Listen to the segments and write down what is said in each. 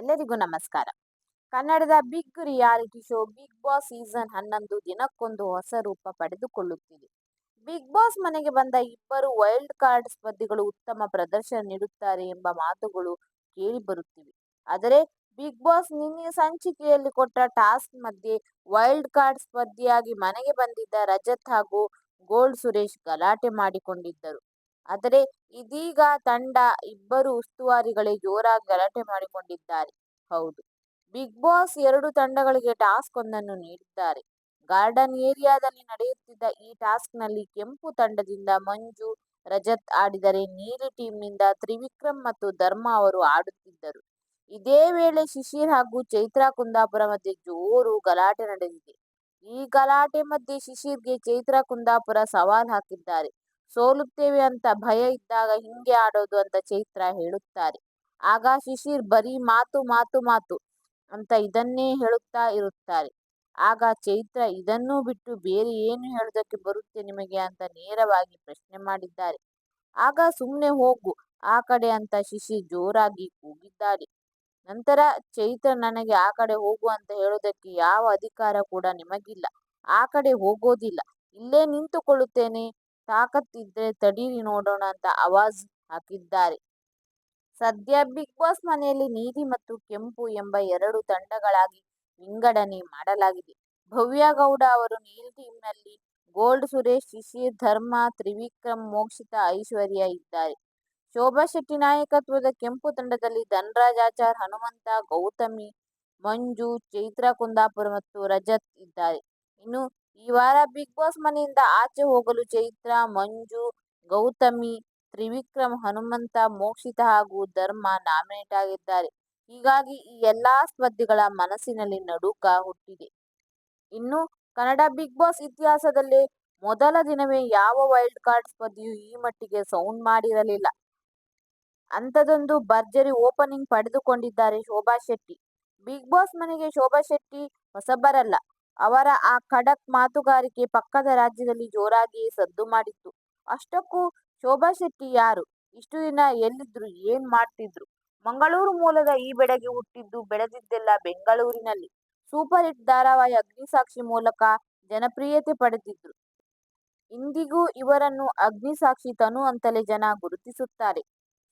ಎಲ್ಲರಿಗೂ ನಮಸ್ಕಾರ. ಕನ್ನಡದ big reality show Bigg Boss season ಹನ್ನೊಂದು ದಿನಕ್ಕೊಂದು ಹೊಸ ರೂಪ ಪಡೆದುಕೊಳ್ಳುತ್ತಿದೆ. ಬಿಗ್ ಬಾಸ್ ಮನೆಗೆ ಬಂದ ಇಬ್ಬರು ವೈಲ್ಡ್ ಕಾರ್ಡ್ ಸ್ಪರ್ಧಿಗಳು ಉತ್ತಮ ಪ್ರದರ್ಶನ ನೀಡುತ್ತಾರೆ ಎಂಬ ಮಾತುಗಳು ಕೇಳಿಬರುತ್ತಿವೆ ಆದರೆ ಬಿಗ್ ಬಾಸ್ ನಿನ್ನೆ ಸಂಚಿಕೆಯಲ್ಲಿ ಕೊಟ್ಟ ಟಾಸ್ಕ್ ಮಧ್ಯೆ ವೈಲ್ಡ್ ಕಾರ್ಡ್ ಸ್ಪರ್ಧಿಯಾಗಿ ಮನೆಗೆ ಬಂದಿದ್ದ ರಜತ್ ಹಾಗೂ ಗೋಲ್ಡ್ ಸುರೇಶ್ ಗಲಾಟೆ ಮಾಡಿಕೊಂಡಿದ್ದರು. ಆದರೆ ಇದೀಗ ತಂಡ ಇಬ್ಬರು ಉಸ್ತುವಾರಿಗಳೇ ಜೋರಾಗಿ ಗಲಾಟೆ ಮಾಡಿಕೊಂಡಿದ್ದಾರೆ. ಹೌದು, ಬಿಗ್ ಬಾಸ್ ಎರಡು ತಂಡಗಳಿಗೆ ಟಾಸ್ಕ್ ಒಂದನ್ನು ನೀಡಿದ್ದಾರೆ. ಗಾರ್ಡನ್ ಏರಿಯಾದಲ್ಲಿ ನಡೆಯುತ್ತಿದ್ದ ಈ ಟಾಸ್ಕ್ನಲ್ಲಿ ಕೆಂಪು ತಂಡದಿಂದ ಮಂಜು ರಜತ್ ಆಡಿದರೆ ನೀಲಿ ಟೀಮ್ನಿಂದ ತ್ರಿವಿಕ್ರಮ್ ಮತ್ತು ಧರ್ಮ ಅವರು ಆಡುತ್ತಿದ್ದರು. ಇದೇ ವೇಳೆ ಶಿಶಿರ್ ಹಾಗೂ ಚೈತ್ರಾ ಕುಂದಾಪುರ ಮಧ್ಯೆ ಜೋರು ಗಲಾಟೆ ನಡೆದಿದೆ. ಈ ಗಲಾಟೆ ಮಧ್ಯೆ ಶಿಶಿರ್ಗೆ ಚೈತ್ರಾ ಕುಂದಾಪುರ ಸವಾಲ್ ಹಾಕಿದ್ದಾರೆ. ಸೋಲುತ್ತೇವೆ ಅಂತ ಭಯ ಇದ್ದಾಗ ಹಿಂಗೆ ಆಡೋದು ಅಂತ ಚೈತ್ರ ಹೇಳುತ್ತಾರೆ. ಆಗ ಶಿಶಿರ್ ಬರೀ ಮಾತು ಮಾತು ಮಾತು ಅಂತ ಇದನ್ನೇ ಹೇಳುತ್ತಾ ಇರುತ್ತಾರೆ. ಆಗ ಚೈತ್ರ ಇದನ್ನೂ ಬಿಟ್ಟು ಬೇರೆ ಏನು ಹೇಳೋದಕ್ಕೆ ಬರುತ್ತೆ ನಿಮಗೆ ಅಂತ ನೇರವಾಗಿ ಪ್ರಶ್ನೆ ಮಾಡಿದ್ದಾರೆ. ಆಗ ಸುಮ್ಮನೆ ಹೋಗು, ಆ ಕಡೆ ಅಂತ ಶಿಶಿ ಜೋರಾಗಿ ಕೂಗಿದ್ದಾರೆ ನಂತರ ಚೈತ್ರ ನನಗೆ ಆ ಕಡೆ ಹೋಗು ಅಂತ ಹೇಳೋದಕ್ಕೆ ಯಾವ ಅಧಿಕಾರ ಕೂಡ ನಿಮಗಿಲ್ಲ. ಆ ಕಡೆ ಹೋಗೋದಿಲ್ಲ. ಇಲ್ಲೇ ನಿಂತುಕೊಳ್ಳುತ್ತೇನೆ. ತಾಕತ್ತಿದ್ರೆ ತಡೀರಿ ನೋಡೋಣ ಅಂತ ಆವಾಜ್ ಹಾಕಿದ್ದಾರೆ. ಸದ್ಯ ಬಿಗ್ ಬಾಸ್ ಮನೆಯಲ್ಲಿ ನೀಲಿ ಮತ್ತು ಕೆಂಪು ಎಂಬ ಎರಡು ತಂಡಗಳಾಗಿ ವಿಂಗಡಣೆ ಮಾಡಲಾಗಿದೆ. ಭವ್ಯ ಗೌಡ ಅವರು ನೀಲ್ ಟೀಮ್ನಲ್ಲಿ ಗೋಲ್ಡ್ ಸುರೇಶ್, ಶಿಶಿರ್ ಧರ್ಮ, ತ್ರಿವಿಕ್ರಮ್, ಮೋಕ್ಷಿತ ಐಶ್ವರ್ಯ ಇದ್ದಾರೆ. ಶೋಭಾ ಶೆಟ್ಟಿ ನಾಯಕತ್ವದ ಕೆಂಪು ತಂಡದಲ್ಲಿ ಧನ್ರಾಜ್ ಆಚಾರ್, ಹನುಮಂತ, ಗೌತಮಿ, ಮಂಜು, ಚೈತ್ರ ಕುಂದಾಪುರ ಮತ್ತು ರಜತ್ ಇದ್ದಾರೆ. ಇನ್ನು ಈ ವಾರ ಬಿಗ್ ಬಾಸ್ ಮನೆಯಿಂದ ಆಚೆ ಹೋಗಲು ಚೈತ್ರ, ಮಂಜು, ಗೌತಮಿ, ತ್ರಿವಿಕ್ರಮ್, ಹನುಮಂತ, ಮೋಕ್ಷಿತ ಹಾಗೂ ಧರ್ಮ ನಾಮಿನೇಟ್ ಆಗಿದ್ದಾರೆ. ಹೀಗಾಗಿ ಈ ಎಲ್ಲಾ ಸ್ಪರ್ಧಿಗಳ ಮನಸ್ಸಿನಲ್ಲಿ ನಡುಕ ಹುಟ್ಟಿದೆ. ಇನ್ನು ಕನ್ನಡ ಬಿಗ್ ಬಾಸ್ ಇತಿಹಾಸದಲ್ಲೇ ಮೊದಲ ದಿನವೇ ಯಾವ ವೈಲ್ಡ್ ಕಾರ್ಡ್ ಸ್ಪರ್ಧೆಯು ಈ ಮಟ್ಟಿಗೆ ಸೌಂಡ್ ಮಾಡಿರಲಿಲ್ಲ. ಅಂಥದೊಂದು ಭರ್ಜರಿ ಓಪನಿಂಗ್ ಪಡೆದುಕೊಂಡಿದ್ದಾರೆ ಶೋಭಾ ಶೆಟ್ಟಿ. ಬಿಗ್ ಬಾಸ್ ಮನೆಗೆ ಶೋಭಾ ಶೆಟ್ಟಿ ಹೊಸಬರಲ್ಲ. ಅವರ ಆ ಖಡಕ್ ಮಾತುಗಾರಿಕೆ ಪಕ್ಕದ ರಾಜ್ಯದಲ್ಲಿ ಜೋರಾಗಿಯೇ ಸದ್ದು ಮಾಡಿತ್ತು. ಅಷ್ಟಕ್ಕೂ ಶೋಭಾ ಶೆಟ್ಟಿ ಯಾರು? ಇಷ್ಟು ದಿನ ಎಲ್ಲಿದ್ರು, ಏನ್ ಮಾಡ್ತಿದ್ರು? ಮಂಗಳೂರು ಮೂಲದ ಈ ಬೆಡಗೆ ಹುಟ್ಟಿದ್ದು ಬೆಳೆದಿದ್ದೆಲ್ಲ ಬೆಂಗಳೂರಿನಲ್ಲಿ. ಸೂಪರ್ ಹಿಟ್ ಧಾರಾವಾಹಿ ಅಗ್ನಿಸಾಕ್ಷಿ ಮೂಲಕ ಜನಪ್ರಿಯತೆ ಪಡೆದಿದ್ರು. ಇಂದಿಗೂ ಇವರನ್ನು ಅಗ್ನಿಸಾಕ್ಷಿ ತನು ಅಂತಲೇ ಜನ ಗುರುತಿಸುತ್ತಾರೆ.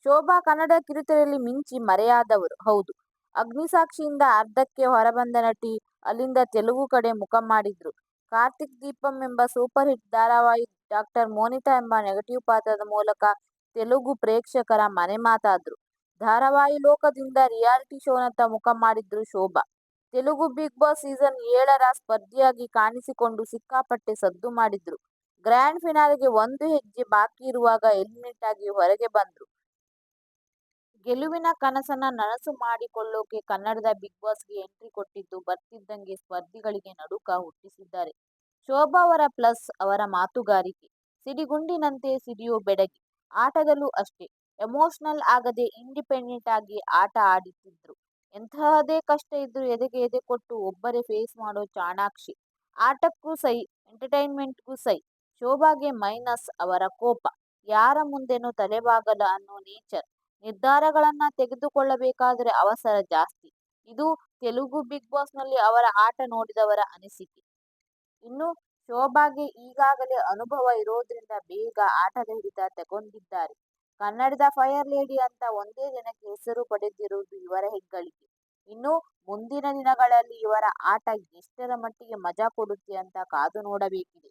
ಶೋಭಾ ಕನ್ನಡ ಕಿರುತೆರೆಯಲ್ಲಿ ಮಿಂಚಿ ಮರೆಯಾದವರು, ಹೌದು. ಅಗ್ನಿಸಾಕ್ಷಿಯಿಂದ ಅರ್ಧಕ್ಕೆ ಹೊರಬಂದ ನಟಿ ಅಲ್ಲಿಂದ ತೆಲುಗು ಕಡೆ ಮುಖ ಮಾಡಿದ್ರು. ಕಾರ್ತಿಕ್ ದೀಪಂ ಎಂಬ ಸೂಪರ್ ಹಿಟ್ ಧಾರಾವಾಹಿ ಡಾಕ್ಟರ್ ಮೋನಿತಾ ಎಂಬ ನೆಗೆಟಿವ್ ಪಾತ್ರದ ಮೂಲಕ ತೆಲುಗು ಪ್ರೇಕ್ಷಕರ ಮನೆ ಮಾತಾದ್ರು. ಧಾರಾವಾಹಿ ಲೋಕದಿಂದ ರಿಯಾಲಿಟಿ ಶೋನತ್ತ ಮುಖ ಮಾಡಿದ್ರು Shobha. Telugu Bigg Boss season ಏಳರ ಸ್ಪರ್ಧಿಯಾಗಿ ಕಾಣಿಸಿಕೊಂಡು ಸಿಕ್ಕಾಪಟ್ಟೆ ಸದ್ದು ಮಾಡಿದ್ರು. ಗ್ರ್ಯಾಂಡ್ ಫಿನಾಲೆಗೆ ಒಂದು ಹೆಜ್ಜೆ ಬಾಕಿ ಇರುವಾಗ ಎಲಿಮಿನೇಟ್ ಆಗಿ ಹೊರಗೆ ಬಂದ್ರು. ಗೆಲುವಿನ ಕನಸನ್ನ ನನಸು ಮಾಡಿಕೊಳ್ಳೋಕೆ ಕನ್ನಡದ ಬಿಗ್ ಬಾಸ್ಗೆ ಎಂಟ್ರಿ ಕೊಟ್ಟಿದ್ದು ಬರ್ತಿದ್ದಂಗೆ ಸ್ಪರ್ಧಿಗಳಿಗೆ ನಡುಕ ಹುಟ್ಟಿಸಿದ್ದಾರೆ. ಶೋಭಾ ಅವರ ಪ್ಲಸ್ ಅವರ ಮಾತುಗಾರಿಕೆ, ಸಿಡಿಗುಂಡಿನಂತೆ ಸಿಡಿಯೋ ಬೆಡಗಿ, ಆಟದಲ್ಲೂ ಅಷ್ಟೇ, ಎಮೋಷನಲ್ ಆಗದೆ ಇಂಡಿಪೆಂಡೆಂಟ್ ಆಗಿ ಆಟ ಆಡುತ್ತಿದ್ರು. ಎಂತಹದೇ ಕಷ್ಟ ಇದ್ರೂ ಎದೆಗೆ ಎದೆ ಕೊಟ್ಟು ಒಬ್ಬರೇ ಫೇಸ್ ಮಾಡೋ ಚಾಣಾಕ್ಷಿ, ಆಟಕ್ಕೂ ಸೈ, ಎಂಟರ್ಟೈನ್ಮೆಂಟ್ಗೂ ಸೈ, ಶೋಭಾಗೆ ಮೈನಸ್ ಅವರ ಕೋಪ, ಯಾರ ಮುಂದೆನೂ ತಲೆಬಾಗಲ ಅನ್ನೋ ನೇಚರ್ ನಿರ್ಧಾರಗಳನ್ನ ತೆಗೆದುಕೊಳ್ಳಬೇಕಾದರೆ ಅವಸರ ಜಾಸ್ತಿ. ಇದು ತೆಲುಗು ಬಿಗ್ ಬಾಸ್ನಲ್ಲಿ ಅವರ ಆಟ ನೋಡಿದವರ ಅನಿಸಿಕೆ. ಇನ್ನು ಶೋಭಾಗೆ ಈಗಾಗಲೇ ಅನುಭವ ಇರೋದ್ರಿಂದ ಬೇಗ ಆಟದ ಹಿಡಿತ ತಗೊಂಡಿದ್ದಾರೆ. ಕನ್ನಡದ ಫೈರ್ ಲೇಡಿ ಅಂತ ಒಂದೇ ದಿನಕ್ಕೆ ಹೆಸರು ಪಡೆದಿರುವುದು ಇವರ ಹೆಗ್ಗಳಿಕೆ. ಇನ್ನು ಮುಂದಿನ ದಿನಗಳಲ್ಲಿ ಇವರ ಆಟ ಎಷ್ಟರ ಮಟ್ಟಿಗೆ ಮಜಾ ಕೊಡುತ್ತೆ ಅಂತ ಕಾದು ನೋಡಬೇಕಿದೆ.